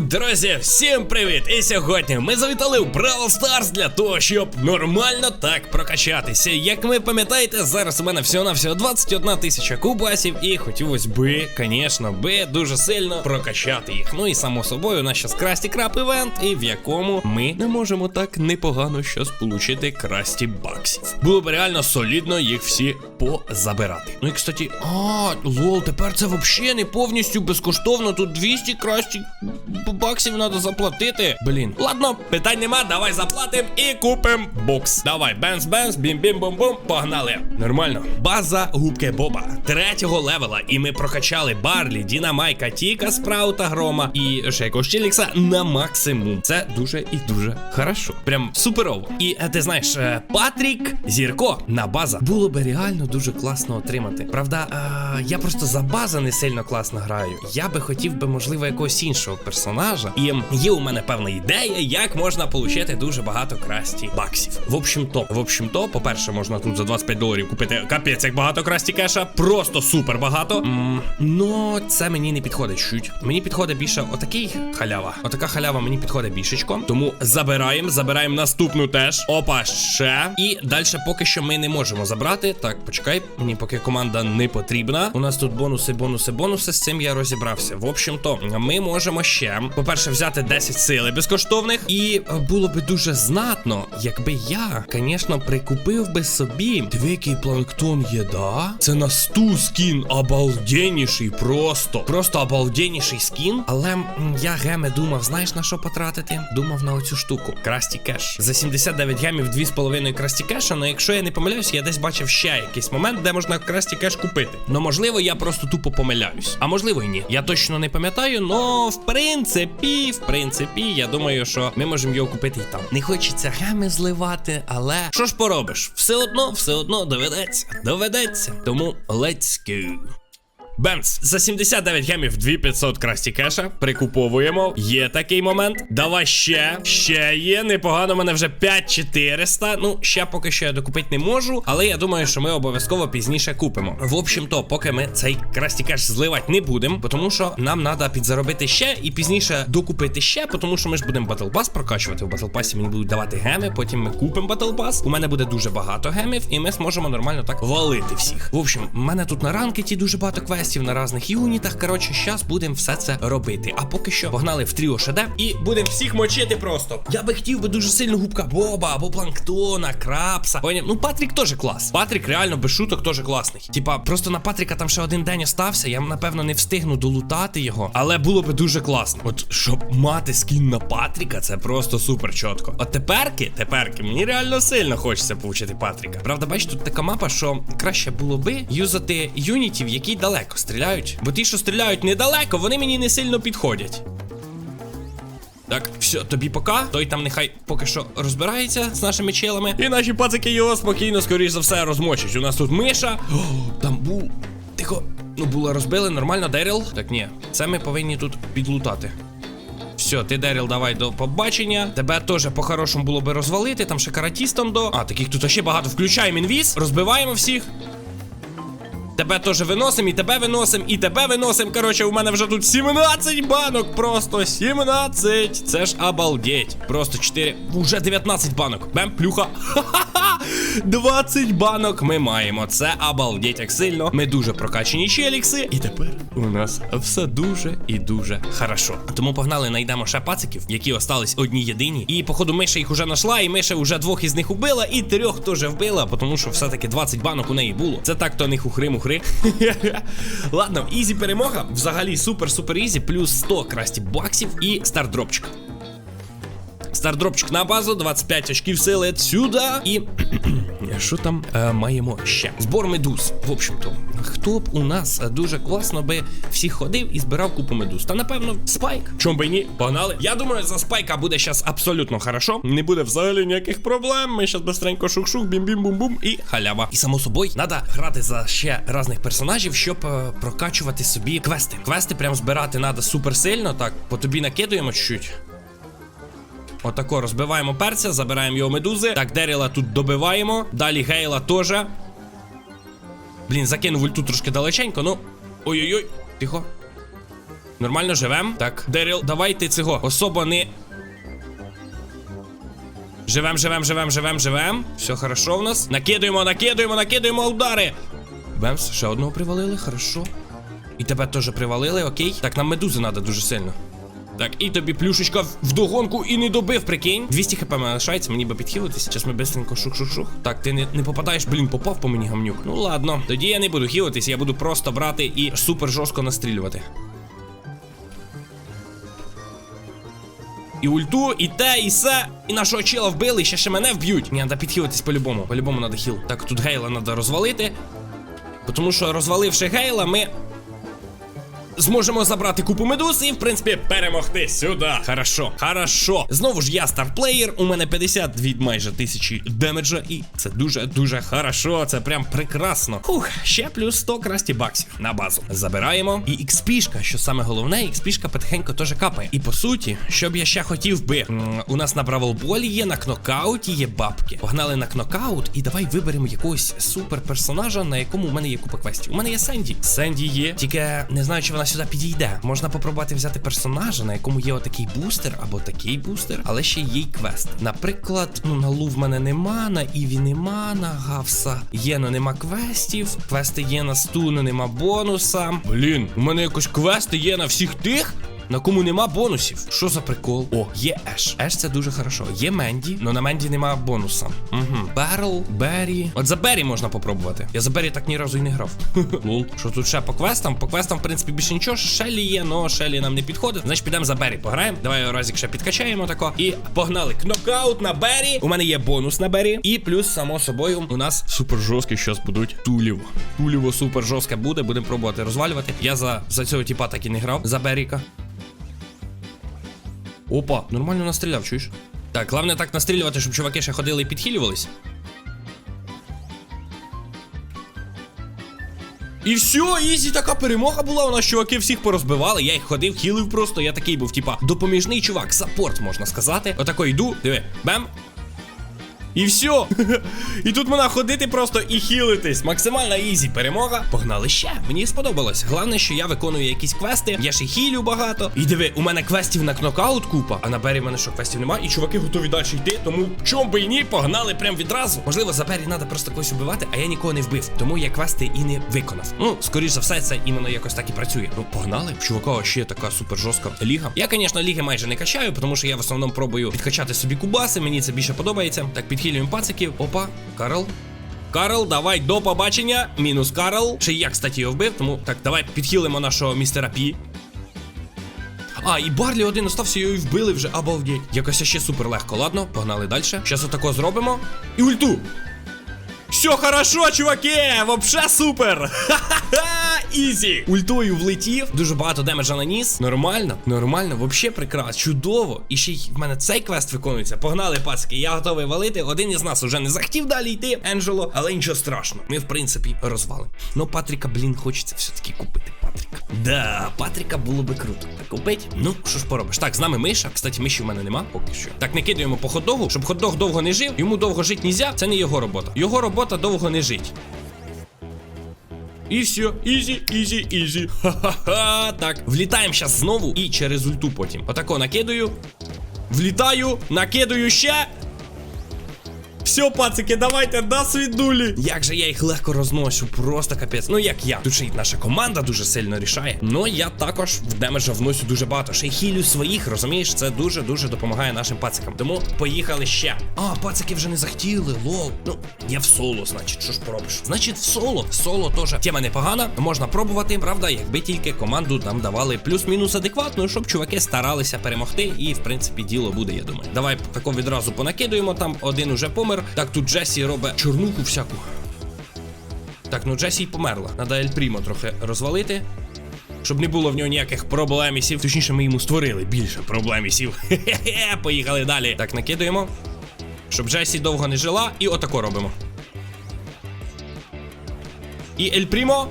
Друзі, всім привіт! І сьогодні ми завітали в Brawl Stars для того, щоб нормально так прокачатися. Як ви пам'ятаєте, зараз у мене всього на всього 21 тисяча кубасів, і хотілося би, звісно, би дуже сильно прокачати їх. Ну і само собою, у нас зараз Красті Крап івент, і в якому ми не можемо так непогано щось получити красті баксів. Було б реально солідно їх всі позабирати. Ну і кстати, а, лол, тепер це взагалі не повністю безкоштовно. Тут 200 красті баксів треба заплатити. Блін. Ладно, питань нема, давай заплатим і купим бокс. Давай, бенз, бенз, бім бім бум бум погнали. Нормально. База губки Боба третього левела. І ми прокачали Барлі, Дінамайка, Тіка, Спраута, Грома і ще якогось на максимум. Це дуже і дуже хорошо. Прям суперово. І е, ти знаєш, е, Патрік Зірко на база було би реально дуже класно отримати. Правда, е, я просто за база не сильно класно граю. Я би хотів би, можливо, якогось іншого персонажа. І є у мене певна ідея, як можна отримати дуже багато красті баксів. В общем то, в общем то, по-перше, можна тут за 25 доларів купити капець, як багато красті кеша. Просто супер багато. Ну, це мені не підходить чуть. Мені підходить більше отакий халява. Отака халява мені підходить більшечко. Тому забираємо, забираємо наступну теж. Опа, ще. І далі поки що ми не можемо забрати. Так, почекай, мені поки команда не потрібна. У нас тут бонуси, бонуси, бонуси. З цим я розібрався. В общем то, ми можемо ще, по-перше, взяти 10 сили безкоштовних. І е, було би дуже знатно, якби я, звісно, прикупив би собі двікий планктон є, да? Це на сту скін обалденніший просто. Просто обалденніший скін. Але я геми думав, знаєш на що потратити? Думав на оцю штуку. Красті кеш. За 79 гемів 2,5 красті кеша. Ну якщо я не помиляюсь, я десь бачив ще якийсь момент, де можна красті кеш купити. Ну можливо, я просто тупо помиляюсь. А можливо і ні. Я точно не пам'ятаю, но в принципі, в принципі, я думаю, що ми можемо його купити і там. Не хочеться геми зливати, але що ж поробиш? Все одно, все одно доведеться. Доведеться. Тому let's go. Бемц, за 79 гемів 2500 красті кеша. Прикуповуємо. Є такий момент. Давай ще. Ще є. Непогано, у мене вже 5400. Ну, ще поки що я докупити не можу. Але я думаю, що ми обов'язково пізніше купимо. В общем то, поки ми цей красті кеш зливати не будемо, тому що нам треба підзаробити ще і пізніше докупити ще, тому що ми ж будемо Pass прокачувати. Battle Pass мені будуть давати геми, потім ми купимо Pass. У мене буде дуже багато гемів, і ми зможемо нормально так валити всіх. В общем, в мене тут на ранкеті дуже багато квестів на різних юнітах. Коротше, зараз будемо все це робити. А поки що погнали в тріо ШД і будемо всіх мочити просто. Я би хотів би дуже сильно губка Боба або Планктона, Крапса. Поняв? Ну, Патрік теж клас. Патрік реально без шуток теж класний. Типа, просто на Патріка там ще один день остався. Я напевно не встигну долутати його, але було би дуже класно. От щоб мати скін на Патріка, це просто супер чітко. От теперки, теперки, мені реально сильно хочеться получити Патріка. Правда, бачиш, тут така мапа, що краще було би юзати юнітів, які далеко стріляють. Бо ті, що стріляють недалеко, вони мені не сильно підходять. Так, все, тобі пока. Той там нехай поки що розбирається з нашими челами. І наші пацики його спокійно, скоріш за все, розмочать. У нас тут миша. О, там був. Тихо. Ну, було розбили, нормально, Деріл. Так, ні, це ми повинні тут підлутати. Все, ти Деріл, давай до побачення. Тебе теж по-хорошому було би розвалити. Там ще каратістом до. А, таких тут ще багато. Включаємо інвіз, розбиваємо всіх. Тебе теж виносимо, і тебе виносимо, і тебе виносимо. Коротше, у мене вже тут 17 банок. Просто 17. Це ж обалдеть. Просто 4. Уже 19 банок. Бем, плюха. Ха-ха-ха. 20 банок ми маємо. Це обалдеть як сильно. Ми дуже прокачені челікси. І тепер у нас все дуже і дуже хорошо. Тому погнали, знайдемо ще пациків, які остались одні єдині. І походу Миша їх уже знайшла, і Миша вже двох із них убила, і трьох теж вбила, тому що все-таки 20 банок у неї було. Це так, то не хухри-мухри. Ладно, ізі перемога. Взагалі супер-супер ізі, плюс 100 красті баксів і стардропчик. Стардропчик на базу, 25 очків сили сюди. І що там е, маємо ще? Збор медуз. В общем-то, хто б у нас е, дуже класно би всіх ходив і збирав купу медуз? Та напевно, спайк. Чом би ні? Погнали. Я думаю, за спайка буде зараз абсолютно хорошо. Не буде взагалі ніяких проблем. Ми зараз быстренько шух-шух, бім-бім-бум-бум і халява. І само собою, треба грати за ще різних персонажів, щоб е, прокачувати собі квести. Квести прям збирати треба супер сильно. Так, по тобі накидуємо чуть-чуть. Отако розбиваємо перця, забираємо його медузи. Так, Деріла тут добиваємо. Далі Гейла теж. Блін, закинув ульту трошки далеченько, ну. Ой-ой-ой, тихо. Нормально живем? Так, Деріл, давай ти цього. Особо не. Живем, живем, живем, живем, живем. Все хорошо в нас. Накидуємо, накидуємо, накидуємо удари. Бемс, ще одного привалили, хорошо. І тебе теж привалили, окей. Так, нам медузи треба дуже сильно. Так, і тобі плюшечка вдогонку і не добив, прикинь. 200 хп мене лишається, мені би підхилитися. Зараз ми бистренько шух-шух-шух. Так, ти не, не попадаєш, блін, попав по мені гамнюк. Ну ладно, тоді я не буду хілитись, я буду просто брати і супер жорстко настрілювати. І ульту, і те, і се. І нашого чела вбили, і ще ще мене вб'ють. Ні, треба підхилитись по-любому. По-любому треба хіл. Так, тут гейла треба розвалити. Тому що розваливши гейла, ми зможемо забрати купу медуз і, в принципі, перемогти сюди. Хорошо, хорошо. Знову ж я старплеєр. У мене 50 від майже тисячі демеджа, і це дуже-дуже хорошо. Це прям прекрасно. Хух, ще плюс 100 красті баксів на базу. Забираємо. І XP-шка, що саме головне, XP-шка потихеньку теж капає. І по суті, що б я ще хотів би, м, у нас на бравлболі є, на кнокауті є бабки. Погнали на кнокаут, і давай виберемо якогось супер персонажа, на якому у мене є купа квестів. У мене є Сенді. Сенді є, тільки не знаю, чи вона сюди підійде. Можна попробувати взяти персонажа, на якому є отакий бустер або такий бустер, але ще є й квест. Наприклад, ну на Лу в мене нема, на Іві нема, на Гавса є, но нема квестів. Квести є на стуну, нема бонуса. Блін, у мене якось квести є на всіх тих. На кому нема бонусів. Що за прикол? О, є Еш. Еш це дуже хорошо. Є Менді, але на Менді нема бонуса. Угу. Берл, Беррі. От за Беррі можна попробувати. Я за Беррі так ні разу і не грав. Лол. Що тут ще по квестам? По квестам, в принципі, більше нічого. Шеллі є, но Шеллі нам не підходить. Значить, підемо за Беррі пограємо. Давай разик ще підкачаємо тако. І погнали. Кнокаут на Беррі. У мене є бонус на Беррі. І плюс, само собою, у нас супер жорсткі щас будуть. Туліво. Туліво супер жорстке буде. Будемо пробувати розвалювати. Я за, за цього типа так і не грав. За Беріка. Опа, нормально настріляв, чуєш? Так, головне так настрілювати, щоб чуваки ще ходили і підхилювались. І все, ізі така перемога була. У нас чуваки всіх порозбивали. Я їх ходив, хілив просто. Я такий був, типа, допоміжний чувак, саппорт, можна сказати. Отако йду, диви, бем. І все. І тут можна ходити просто і хілитись. Максимальна ізі перемога. Погнали ще. Мені сподобалось. Головне, що я виконую якісь квести. Я ще хілю багато. І диви, у мене квестів на кнокаут купа. А на бері в мене що квестів немає. І чуваки готові далі йти. Тому чом би і ні, погнали прям відразу. Можливо, за бері треба просто когось убивати, а я нікого не вбив. Тому я квести і не виконав. Ну, скоріш за все, це іменно якось так і працює. Ну, погнали. Чувака ще така супер жорстка ліга. Я, звісно, ліги майже не качаю, тому що я в основному пробую підкачати собі кубаси. Мені це більше подобається. Так, підхилюємо пациків. Опа, Карл. Карл, давай до побачення. Мінус Карл. Й я, кстати, його вбив, тому так, давай підхилимо нашого містера Пі. А, і Барлі один остався, його і вбили вже, обалдеть. Якось ще супер легко. Ладно, погнали далі. Щас отако зробимо. І ульту. Все хорошо, чуваки! Вообще супер! Ха-ха-ха! Ізі! Ультою влетів, дуже багато демеджа наніс. Нормально, нормально, вообще прекрасно, чудово. І ще й в мене цей квест виконується. Погнали, пацки, я готовий валити. Один із нас уже не захотів далі йти, Енджело, але нічого страшного. Ми, в принципі, розвалимо. Ну, Патріка, блін, хочеться все-таки купити Патріка. Да, Патріка було би круто. Купить? Ну, що ж поробиш? Так, з нами Миша. Кстати, Миші в мене нема поки що. Так, не кидаємо по хот-догу, щоб хот-дог довго не жив. Йому довго жити нельзя, це не його робота. Його робота довго не жить. І все, ізі, ізі, ізі. Ха-ха-ха. Так, влітаємо зараз знову і через ульту потім. Отако накидаю. Влітаю, накидаю ще. Все, пацики, давайте до свідулі. Як же я їх легко розношу, просто капець. Ну як я. Тут ще й наша команда дуже сильно рішає. Ну я також в демеджа вносю дуже багато. Ще й хілю своїх, розумієш, це дуже-дуже допомагає нашим пацикам. Тому поїхали ще. А, пацики вже не захотіли, лол. Ну, я в соло, значить, що ж поробиш? Значить, в соло. Соло теж тема непогана, можна пробувати, правда, якби тільки команду нам давали плюс-мінус адекватно, щоб чуваки старалися перемогти. І, в принципі, діло буде, я думаю. Давай тако відразу понакидуємо. Там один уже помер. Так, тут Джесі робить чорнуху всяку. Так, ну Джесі й померла. Надо Ель Прімо трохи розвалити. Щоб не було в нього ніяких проблемісів. Точніше, ми йому створили більше проблемісів. Хе-хе-хе, поїхали далі. Так, накидуємо. Щоб Джесі довго не жила, і отако робимо. І Ель Прімо.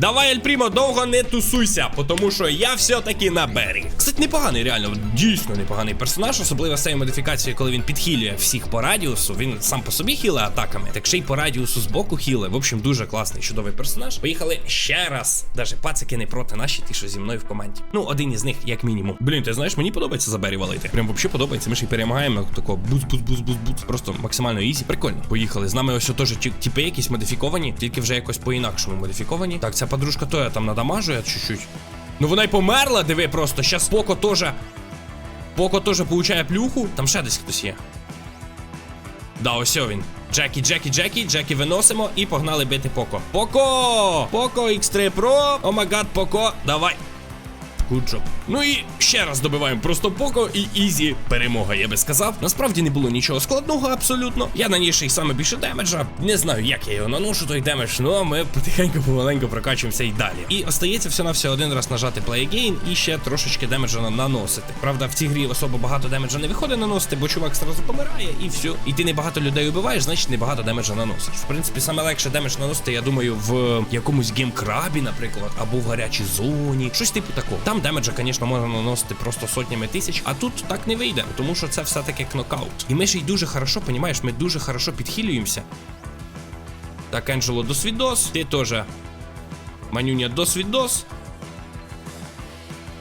Давай, Ель Прімо, довго не тусуйся, тому що я все-таки на бері. Кстати, непоганий, реально, дійсно непоганий персонаж, особливо з цією модифікацією, коли він підхилює всіх по радіусу. Він сам по собі хіле атаками, так ще й по радіусу з боку хіле. В общем, дуже класний, чудовий персонаж. Поїхали ще раз. Даже пацики не проти наші, ті, що зі мною в команді. Ну, один із них, як мінімум. Блін, ти знаєш, мені подобається за бері валити. Прям взагалі подобається. Ми ще й перемагаємо такого буц буц буц буц буц Просто максимально ізі. Прикольно. Поїхали. З нами ось теж ті- типи якісь модифіковані, тільки вже якось по-інакшому модифіковані. Так, ця подружка то я там надамажує чуть-чуть. Ну вона й померла, диви просто. Щас Поко теж. Поко теж получає плюху. Там ще десь хтось є. Да, ось він. Джекі, Джекі, Джекі, Джекі виносимо і погнали бити Поко. Поко! Поко X3 Pro. Омагад, Поко, давай. Job. Ну і ще раз добиваємо просто поко і ізі перемога, я би сказав. Насправді не було нічого складного абсолютно. Я наніс саме більше демеджа. Не знаю, як я його наношу, той демедж, ну а ми потихеньку помаленьку прокачуємося і далі. І остається все на все один раз нажати play again і ще трошечки демеджа на- наносити. Правда, в цій грі особо багато демеджа не виходить наносити, бо чувак сразу помирає і все. І ти не багато людей убиваєш, значить не багато демеджа наносиш. В принципі, саме легше демедж наносити, я думаю, в якомусь геймкрабі, наприклад, або в гарячій зоні. Щось типу такого. Там демеджа, звісно, можна наносити просто сотнями тисяч, а тут так не вийде, тому що це все-таки кнокаут. І ми ще й дуже хорошо, понімаєш, ми дуже хорошо підхилюємося. Так, Енджело, досвідос. Ти теж. Манюня, досвідос.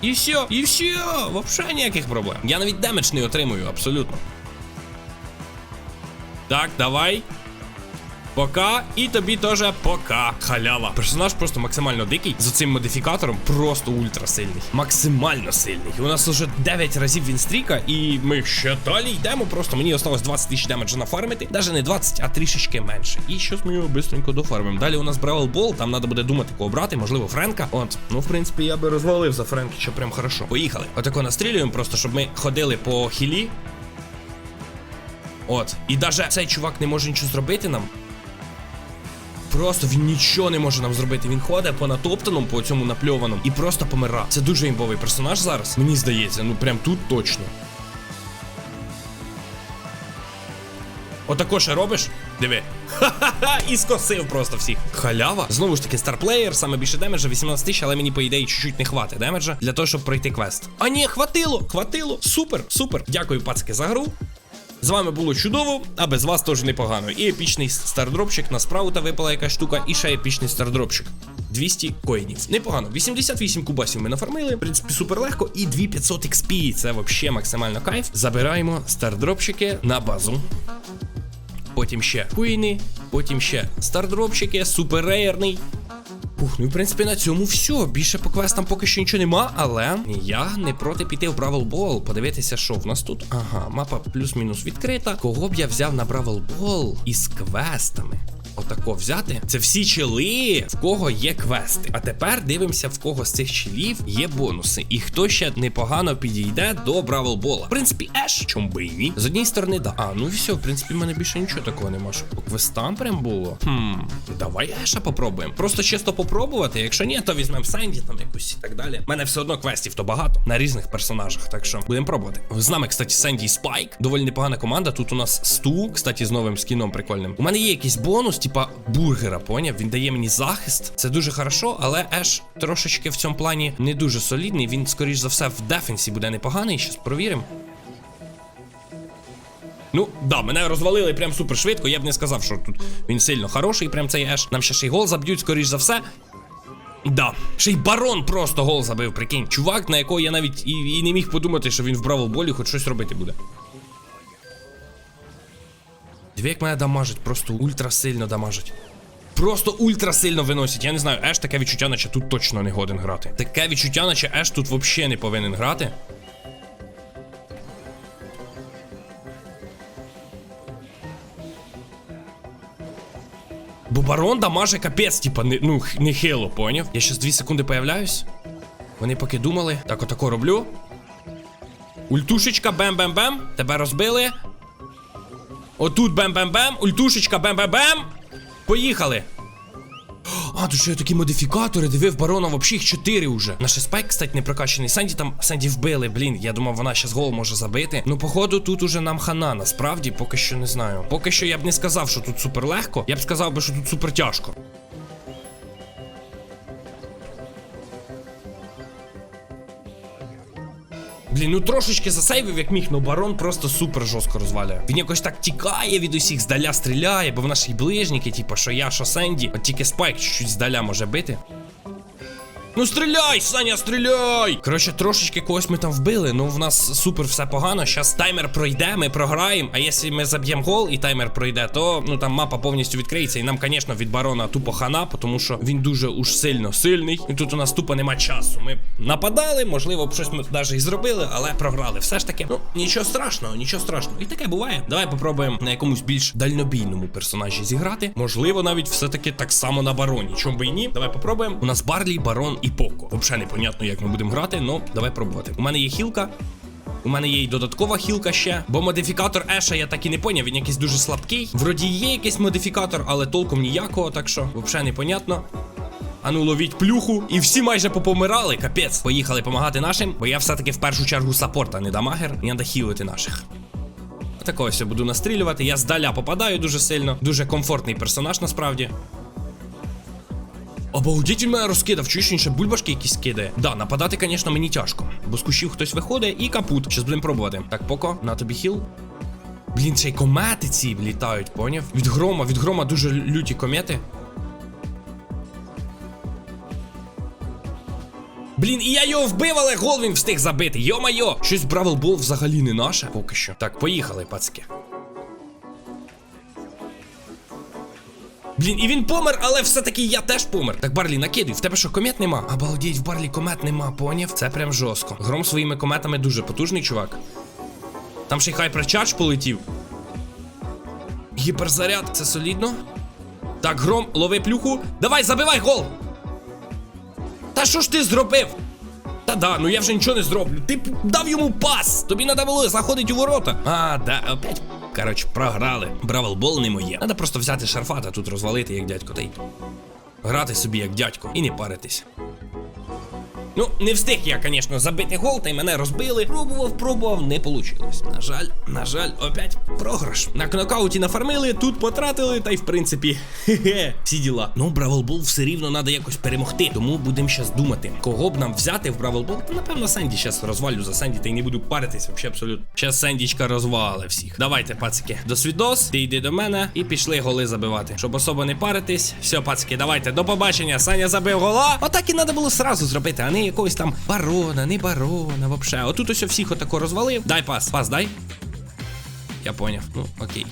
І все, і все, вообще ніяких проблем. Я навіть демедж не отримую, абсолютно. Так, давай. Пока, і тобі теж пока. Халява. Персонаж просто максимально дикий. За цим модифікатором просто ультра сильний. Максимально сильний. У нас уже 9 разів він стріка, і ми ще далі йдемо. Просто мені осталось 20 тисяч демеджа нафармити. Даже не 20, а трішечки менше. І щось ми його бистренько дофармимо. Далі у нас Бравл Бол, там треба буде думати, кого брати, можливо, Френка. От, ну в принципі, я би розвалив за Френки, що прям хорошо. Поїхали. Отако настрілюємо, просто щоб ми ходили по хілі. От. І даже цей чувак не може нічого зробити нам. Просто він нічого не може нам зробити. Він ходить по натоптаному, по цьому напльованому і просто помира. Це дуже імбовий персонаж зараз. Мені здається, ну прям тут точно. Отако ще робиш? Диви. Ха-ха-ха, і скосив просто всіх. Халява. Знову ж таки, старплеєр, саме більше демеджа, 18 тисяч, але мені, по ідеї, чуть-чуть не хватить демеджа для того, щоб пройти квест. А ні, хватило, хватило. Супер, супер. Дякую, пацки, за гру. З вами було чудово, а без вас теж непогано. І епічний стардропчик на спраута випала якась штука, і ще епічний стардропчик. 200 коїнів. Непогано. 88 кубасів ми нафармили. В принципі, супер легко. І 2500 XP. Це взагалі максимально кайф. Забираємо стардропчики на базу. Потім ще куїни, потім ще стардропчики, супер рейерний. Ух, ну і в принципі на цьому все. Більше по квестам поки що нічого нема, але я не проти піти в Бравл Бол, подивитися, що в нас тут. Ага, мапа плюс-мінус відкрита. Кого б я взяв на Бравл Бол із квестами? Отако взяти. Це всі чили, в кого є квести. А тепер дивимося, в кого з цих чилів є бонуси. І хто ще непогано підійде до Бравл Бола. В принципі, Еш, чом би і ні. З однієї сторони, да. А, ну все, в принципі, в мене більше нічого такого нема. Що по квестам прям було. Хм, давай Еша попробуємо. Просто чисто попробувати. Якщо ні, то візьмемо Сенді там якусь і так далі. У мене все одно квестів то багато на різних персонажах. Так що будемо пробувати. З нами, кстати, Сенді і Спайк. Доволі непогана команда. Тут у нас Сту, кстати, з новим скіном прикольним. У мене є якийсь бонус, типа бургера, поняв? Він дає мені захист. Це дуже хорошо, але Еш трошечки в цьому плані не дуже солідний. Він, скоріш за все, в дефенсі буде непоганий. Щас провіримо. Ну, да, мене розвалили прям супер швидко. Я б не сказав, що тут він сильно хороший, прям цей еш. Нам ще ще й гол заб'ють, скоріш за все. Да, ще й барон просто гол забив, прикинь. Чувак, на якого я навіть і, і не міг подумати, що він в Бравл болі хоч щось робити буде. Дві як мене дамажить, просто ультра сильно дамажить. Просто ультра сильно виносять. Я не знаю, Еш таке відчуття, наче тут точно не годен грати. Таке відчуття, наче Еш тут взагалі не повинен грати. Бо барон дамаже капець, типа, не, ну, не хило, поняв? Я щас 2 секунди появляюсь. Вони поки думали. Так, отако роблю. Ультушечка, бем-бем-бем. Тебе розбили. Отут бем-бем-бем. Ультушечка, бем-бем-бем. Поїхали. А, тут ще є такі модифікатори, дивив барона, взагалі їх 4 уже. Наш спайк, кстати, не прокачаний. Санді там Санді вбили, блін. Я думав, вона ще з гол може забити. Ну, походу, тут уже нам хана. Насправді, поки що не знаю. Поки що я б не сказав, що тут супер легко. Я б сказав би, що тут супер тяжко. Блін, ну трошечки засейвив, як міг, но барон просто супер жорстко розвалює. Він якось так тікає від усіх, здаля стріляє, бо в наші ближніки, типу, що я, що Сенді. От тільки спайк чуть-чуть здаля може бити. Ну стріляй, Саня, стріляй! Коротше, трошечки когось ми там вбили. Ну в нас супер все погано. Щас таймер пройде, ми програємо. А якщо ми заб'ємо гол і таймер пройде, то ну там мапа повністю відкриється. І нам, звісно, від барона тупо хана, тому що він дуже уж сильно сильний. І тут у нас тупо нема часу. Ми нападали, можливо, б щось ми навіть і зробили, але програли. Все ж таки, ну нічого страшного, нічого страшного. І таке буває. Давай попробуємо на якомусь більш дальнобійному персонажі зіграти. Можливо, навіть все-таки так само на бароні. Чому би і ні? Давай попробуємо. У нас Барлі, барон і Поко. Взагалі непонятно, як ми будемо грати, але давай пробувати. У мене є хілка. У мене є й додаткова хілка ще, бо модифікатор Еша я так і не поняв, він якийсь дуже слабкий. Вроді є якийсь модифікатор, але толком ніякого, так що взагалі непонятно. Ану, ловіть плюху. І всі майже попомирали. Капець. Поїхали допомагати нашим, бо я все-таки в першу чергу саппорт, а не дамагер. І треба хілити наших. Такого ось я буду настрілювати. Я здаля попадаю дуже сильно. Дуже комфортний персонаж насправді. Обалдіть мене розкидав, чуєш, він ще бульбашки якісь кидає. Да, нападати, звісно, мені тяжко. Бо з кущів хтось виходить і капут. Щас будемо пробувати. Так, поко, на тобі хіл. Блін, ще й комети ці літають, поняв? Від грома, від грома дуже люті комети. Блін, і я його вбив, але гол він встиг забити. Йо-майо! Щось Бравл Бол взагалі не наше поки що. Так, поїхали, пацки. Блін, і він помер, але все-таки я теж помер. Так, Барлі, накидуй, в тебе що, комет нема? Обалдіть, в Барлі комет нема, поняв? Це прям жорстко. Гром своїми кометами дуже потужний, чувак. Там ще й хайперчардж полетів. Гіперзаряд, це солідно. Так, гром, лови плюху. Давай, забивай гол! Та що ж ти зробив? Та да, ну я вже нічого не зроблю. Ти дав йому пас. Тобі треба було заходити у ворота. А, да, опять. Коротше, програли. Бравл бол не моє. Треба просто взяти шарфата тут розвалити, як дядько, та й грати собі як дядько і не паритись. Ну, не встиг я, звісно, забити гол, та й мене розбили. Пробував, пробував, не вийшло. На жаль, на жаль, опять програш. На кнокауті нафармили, тут потратили, та й в принципі, хе-хе, всі діла. Ну, Бравл Бол все рівно треба якось перемогти. Тому будемо зараз думати, кого б нам взяти в Бравл Бол. Та напевно Сенді зараз розвалю за Сенді, та й не буду паритись, взагалі абсолютно. Зараз Сендічка розвали всіх. Давайте, пацики, до свідос, ти йди до мене і пішли голи забивати. Щоб особо не паритись. Все, пацики, давайте, до побачення. Саня забив гола. Отак і треба було сразу зробити, а не якогось там барона, не барона, вообще. Отут ось всіх отако розвалив. Дай пас, пас, дай. Я поняв. Ну, окей.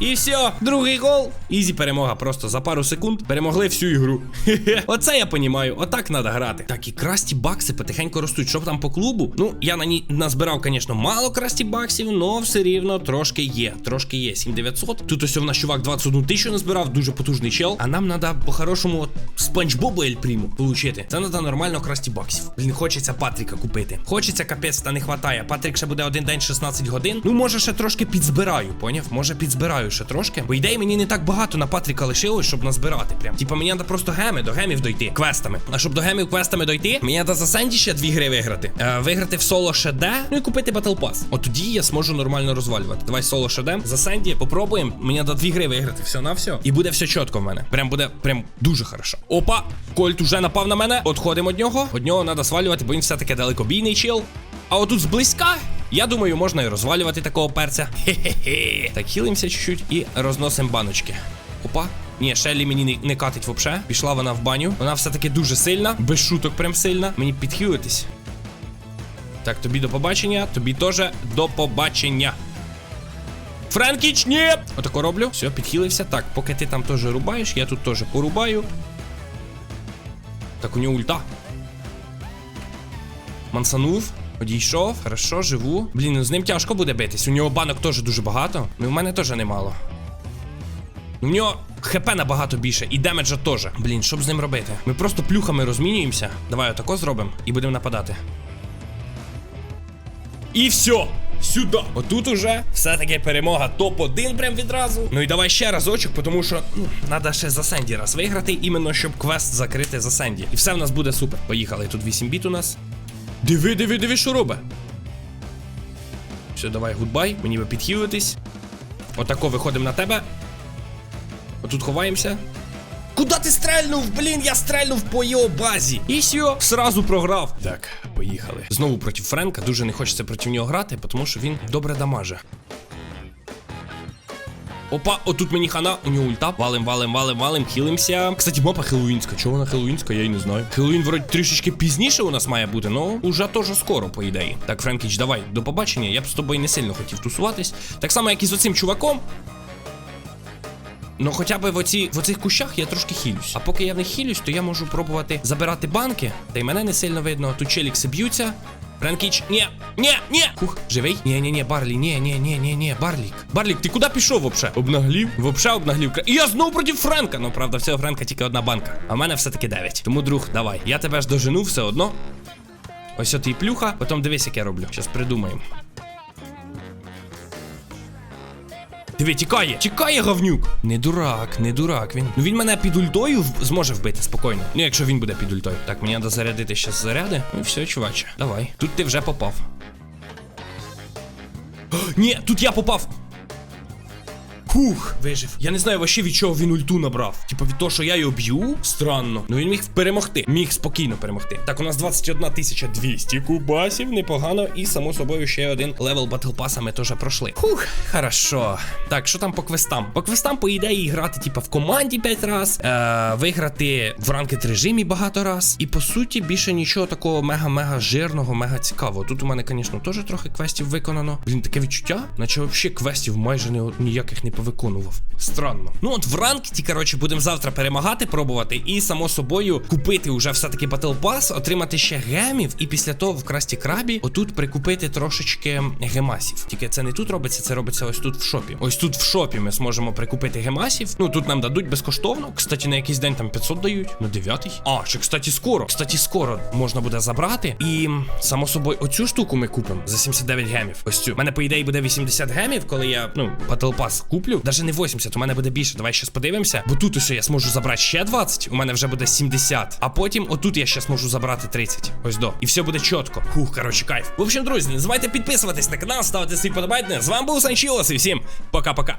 І все, другий гол. Ізі перемога. Просто за пару секунд перемогли всю ігру. Оце я понімаю. Отак треба грати. Так, і красті бакси потихеньку ростуть. Що там по клубу? Ну, я на ній назбирав, звісно, мало красті баксів, але все рівно трошки є. Трошки є. 7900. Тут ось у нас чувак 21 тисячу назбирав, дуже потужний чел. А нам треба по-хорошому спанч Бобу Ель Пріму получити. Це треба нормально красті баксів. Блін, хочеться Патріка купити. Хочеться капець, та не хватає. Патрік ще буде один день 16 годин. Ну, може, ще трошки підзбираю, поняв? Може, підзбираю ще трошки. Бо ідеї мені не так багато на Патріка лишилось, щоб назбирати. Прям. Типа мені треба просто геми до гемів дойти. Квестами. А щоб до гемів квестами дойти, мені треба за Сенді ще дві гри виграти. Е, виграти в соло ШД, ну і купити Батл Пас. От тоді я зможу нормально розвалювати. Давай соло ШД. За Сенді попробуємо. Мені треба дві гри виграти. Все на все. І буде все чітко в мене. Прям буде прям дуже хорошо. Опа! Кольт уже напав на мене. Отходимо від нього. Від нього треба свалювати, бо він все-таки далекобійний чел. А отут зблизька, я думаю, можна і розвалювати такого перця. Хе-хе-хе. Так, хілимося чуть-чуть і розносимо баночки. Опа. Ні, Шеллі мені не, не катить вообще. Пішла вона в баню. Вона все-таки дуже сильна, без шуток прям сильна. Мені підхилитись. Так, тобі до побачення, тобі теж до побачення. Френкіч, ні! Отако роблю. Все, підхилився. Так, поки ти там теж рубаєш, я тут теж порубаю. Так, у нього ульта. Мансанув. Одійшов, хорошо, живу. Блін, ну з ним тяжко буде битись. У нього банок теж дуже багато. Ну, в мене теж немало. Ну, в нього хп набагато більше, і демеджа теж. Блін, що б з ним робити? Ми просто плюхами розмінюємося. Давай отако зробимо і будемо нападати. І все. Сюди. Отут уже все-таки перемога топ-1 прям відразу. Ну і давай ще разочок, тому що ну, треба ще за Сенді раз виграти, іменно щоб квест закрити за Сенді. І все в нас буде супер. Поїхали. Тут 8 біт у нас. Диви, диви, диви, що робить. Все, давай, гудбай. Мені би підхилитись. Отако виходимо на тебе. Отут ховаємося. Куди ти стрельнув? Блін, я стрельнув по його базі. І все, сразу програв. Так, поїхали. Знову проти Френка. Дуже не хочеться проти нього грати, тому що він добре дамаже. Опа, отут мені хана, у нього ульта. Валим, валим, валим, валим, хілимся. Кстати, мапа хеллоуінська. Чого вона хеллоуінська, я й не знаю. Хеллоуін вроді трішечки пізніше у нас має бути, ну уже теж скоро, по ідеї. Так, Френкіч, давай, до побачення. Я б з тобою не сильно хотів тусуватись. Так само, як і з оцим чуваком. Ну, хоча б в, оці, в оцих кущах я трошки хилюсь. А поки я не хилюсь, то я можу пробувати забирати банки. Та й мене не сильно видно. Тут челікси б'ються. Френкіч, ні, ні, ні. Хух, живий? Ні, ні, ні, Барлі, ні, ні, ні, ні, ні, Барлік. Барлік, ти куди пішов вообще? Обнаглів? Вообще обнаглів. І я знову проти Френка. Ну, правда, всього Френка тільки одна банка. А в мене все-таки 9. Тому, друг, давай. Я тебе ж дожену все одно. Ось от і плюха. Потім дивись, як я роблю. Щас придумаємо. Диви, тікає, тікає говнюк. Не дурак, не дурак він. Ну він мене під ультою зможе вбити спокійно. Ну, якщо він буде під ультою. Так, мені треба зарядити ще заряди. Ну все, чуваче. Давай. Тут ти вже попав. О, ні, тут я попав. Фух, вижив. Я не знаю вообще від чого він ульту набрав. Типа від того, що я його б'ю. Странно. Ну він міг перемогти. Міг спокійно перемогти. Так, у нас 21 200 кубасів, непогано. І само собою ще один левел батл паса ми теж пройшли. Фух, хорошо. Так, що там по квестам? По квестам, по ідеї, грати, типа, в команді 5 раз, е, виграти в ранкет режимі багато раз. І по суті, більше нічого такого мега-мега жирного, мега цікавого. Тут у мене, звісно, теж трохи квестів виконано. Блін, таке відчуття, наче взагалі квестів майже ніяких не повиконував. Странно. Ну от в ранкеті, коротше, будемо завтра перемагати, пробувати, і само собою купити уже все-таки Battle Pass, отримати ще гемів, і після того в красті крабі отут прикупити трошечки гемасів. Тільки це не тут робиться, це робиться ось тут в шопі. Ось тут в шопі ми зможемо прикупити гемасів. Ну тут нам дадуть безкоштовно. Кстати, на якийсь день там 500 дають. На дев'ятий. А, ще, кстати, скоро. Кстати, скоро можна буде забрати. І само собою, оцю штуку ми купимо за 79 гемів. Ось цю. У мене, по ідеї, буде 80 гемів, коли я, ну, Battle Pass куплю. Даже не 80, у мене буде більше. Давай щас подивимося. Бо тут усе я зможу забрати ще 20, у мене вже буде 70. А потім отут я ще зможу забрати 30. Ось до. І все буде чітко. Хух, коротше, кайф. В общем, друзі, не забувайте підписуватись на канал, ставити свій подобайки. З вами був Санчіос і всім пока-пока.